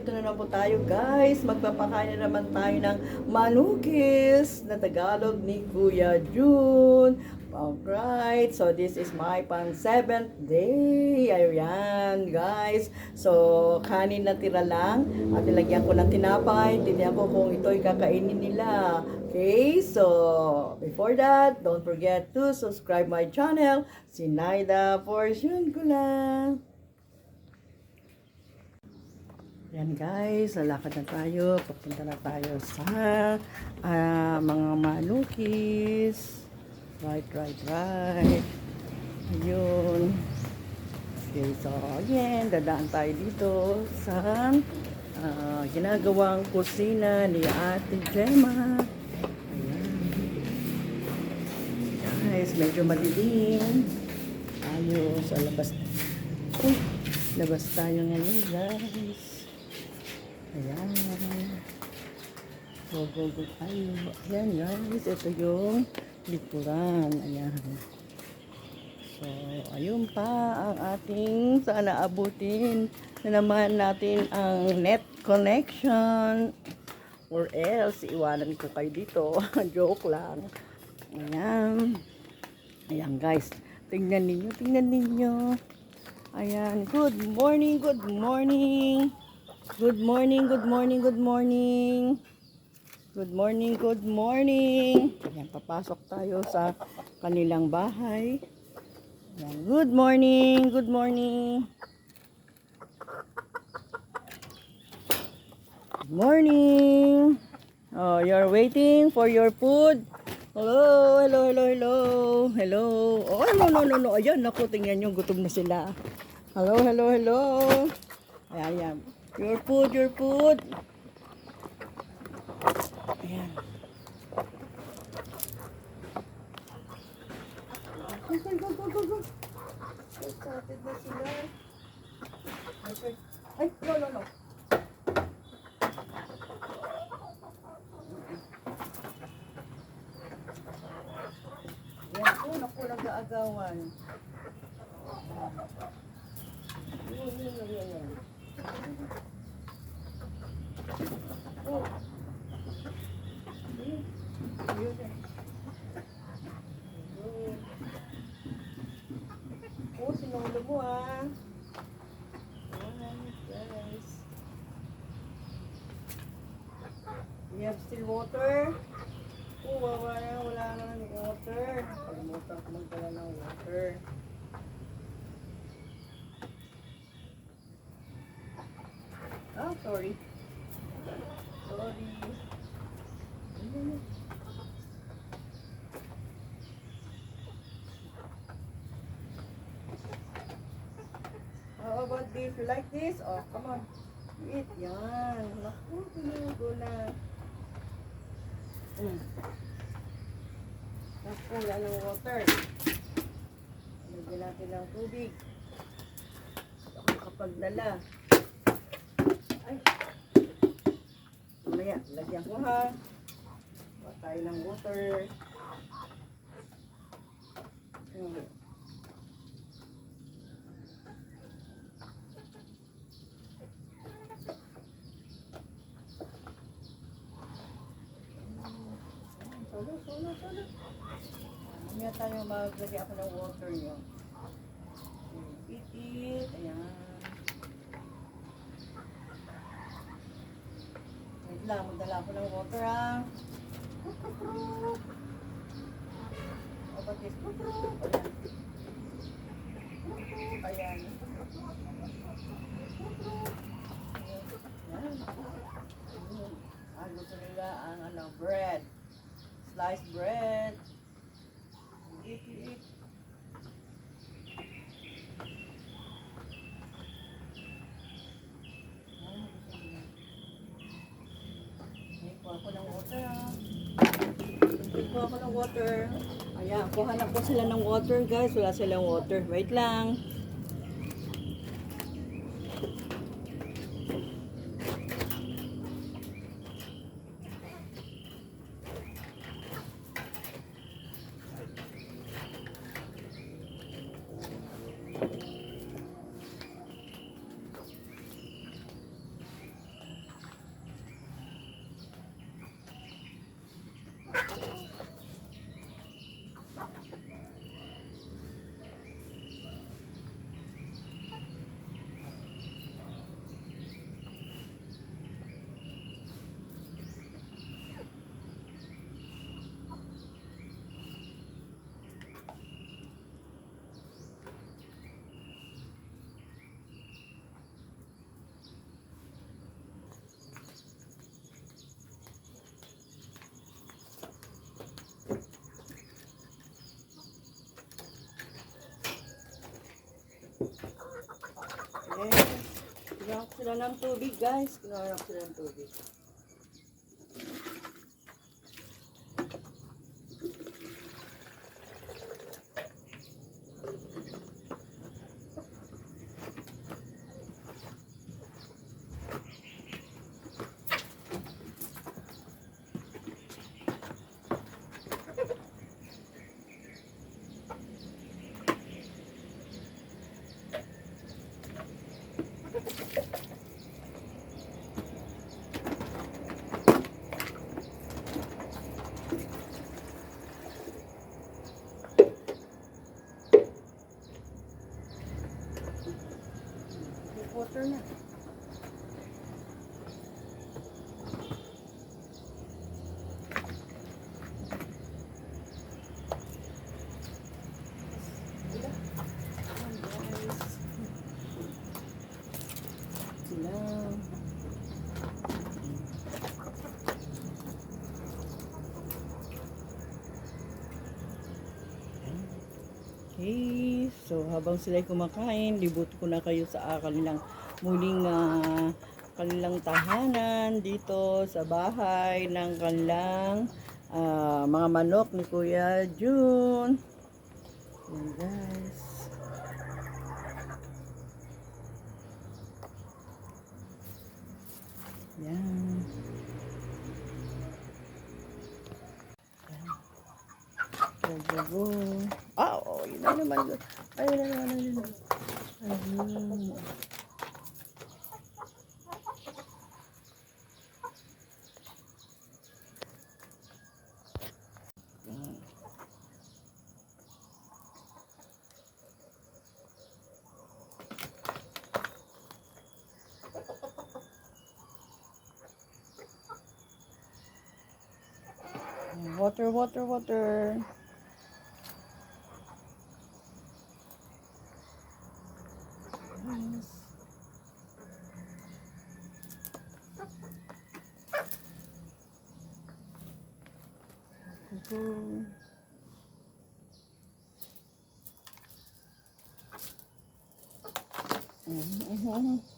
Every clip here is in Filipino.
tayo guys. Magpapakain na naman tayo ng manukis na Tagalog ni Kuya June. Alright, so this is my pang seventh day. Ayan, guys. So, kanin na tira lang. At nilagyan ko ng tinapay. Tinignan ko kung ito'y kakainin nila. Okay, so before that, don't forget to subscribe my channel. Sinaida Portion ko lang. Yan guys, lalakad na tayo. Papunta na tayo sa ah, mga manukis. Right, right, right. Ayun. Okay, so again, dadaan tayo dito sa ah, ginagawang kusina ni Ate Gemma. Ayan. Guys, medyo madilim. Tayo sa labas. Uy, labas tayo ngayon guys. Ayan. Go, go, go tayo. Ayan guys, ito yung likuran. Ayan. So, ayun pa ang ating sana abutin na naman natin ang net connection or else iwanan ko kayo dito. Joke lang. Ayan. Ayan guys. Tingnan ninyo, tingnan ninyo. Ayan. Good morning, good morning. Good morning, good morning, good morning. Good morning, good morning. Ayan, papasok tayo sa kanilang bahay. Ayan, good morning, good morning. Good morning. Oh, you're waiting for your food. Hello, hello, hello, hello. Hello. Oh, no, no, no, no. Ayan, naku, tingnan nyo, gutom na sila. Hello, hello, hello. Ayan, ayan. Your food, your food. Ayan. Go, go, go, go, go. Excited na sila. Ay, no, no, no. Yan po, naku, nag-aagawan. Yan, yan, yan, yan. Oh. Ayun. Ayun, yan. Ayun. Oh, sinulo mo ah. Ayan, guys. We have still water. Oh, wala na, wala na ng water. Pagmutan ko magdala ng water. Ah, sorry. Sorry. This? You like this? Oh, come on. Eat. Yan. Naku, pinugo na. Mm. Naku, ng water. Lagyan natin ng tubig. Ako kapagdala. Ay. Mamaya, lagyan ko ha. Kuha tayo ng water. Hmm. Mamaya tayo maglagay ako ng water nyo. Eat. Ayan. Wait lang, magdala ako ng water ah. O ba this? Ayan. Ayan. Ayan. Ah, gusto nila ang ano, bread. Sliced bread. Eat, eat. Kuha ko ng water ah. Kuha ko ng water. Ayan, kuha na po sila ng water guys. Wala silang water. Wait lang. Yes. Ko sila ng tubig, guys. Ko sila ng tubig. Water na. Okay, so habang sila kumakain, libot ko na kayo sa kanilang muling ah, kanilang tahanan dito sa bahay ng kanilang ah, mga manok ni Kuya June. Yan guys. Yan. Go. Ah, oh, yun na naman. Ayun na naman, ayun na. Ayun. Water, water, water. Yes. Go. Mm-hmm. Mm-hmm.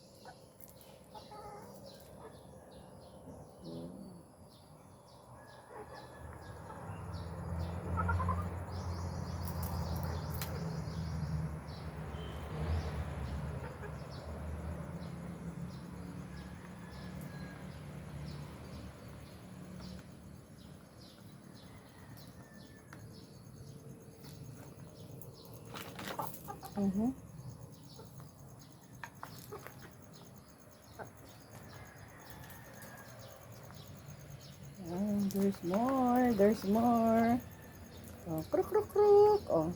Mhm. Mhm. Oh, there's more. There's more. Oh, kruk kruk kruk. Oh.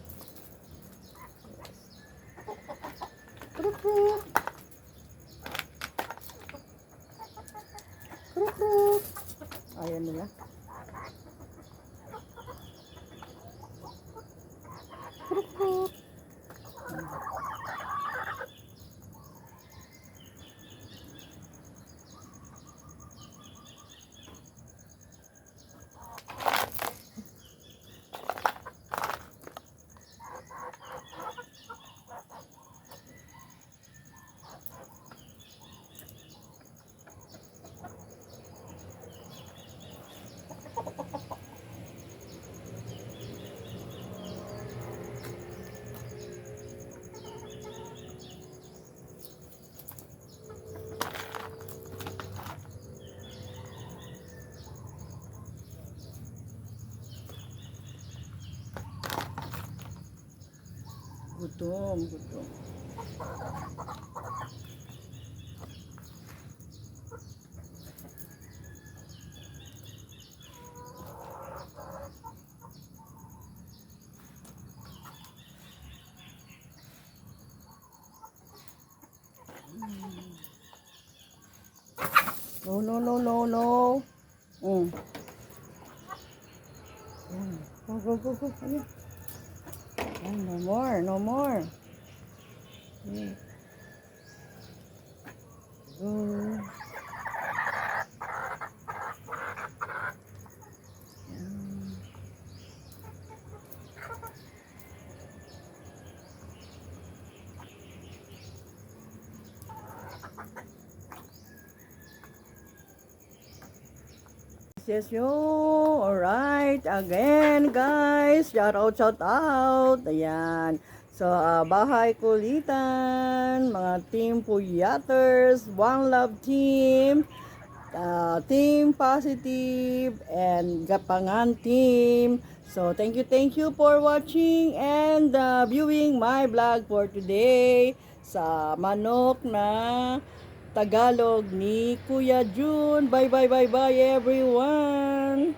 Kruk kruk. Kruk kruk. Ayan nila. Kruk kruk. Gutom, gutom. No, no, no, no, no. Mm. Yan. Go, go, go, go. Ano? Yan, no more, no more. Yes, yo. Alright, again, guys. Shout out, shout out. Ayan. So, ah, Bahay Kulitan, mga Team Puyaters, One Love Team, ah, Team Positive, and Gapangan Team. So, thank you, thank you for watching and ah, viewing my vlog for today sa manok na Tagalog ni Kuya June. Bye, bye, bye, bye, everyone!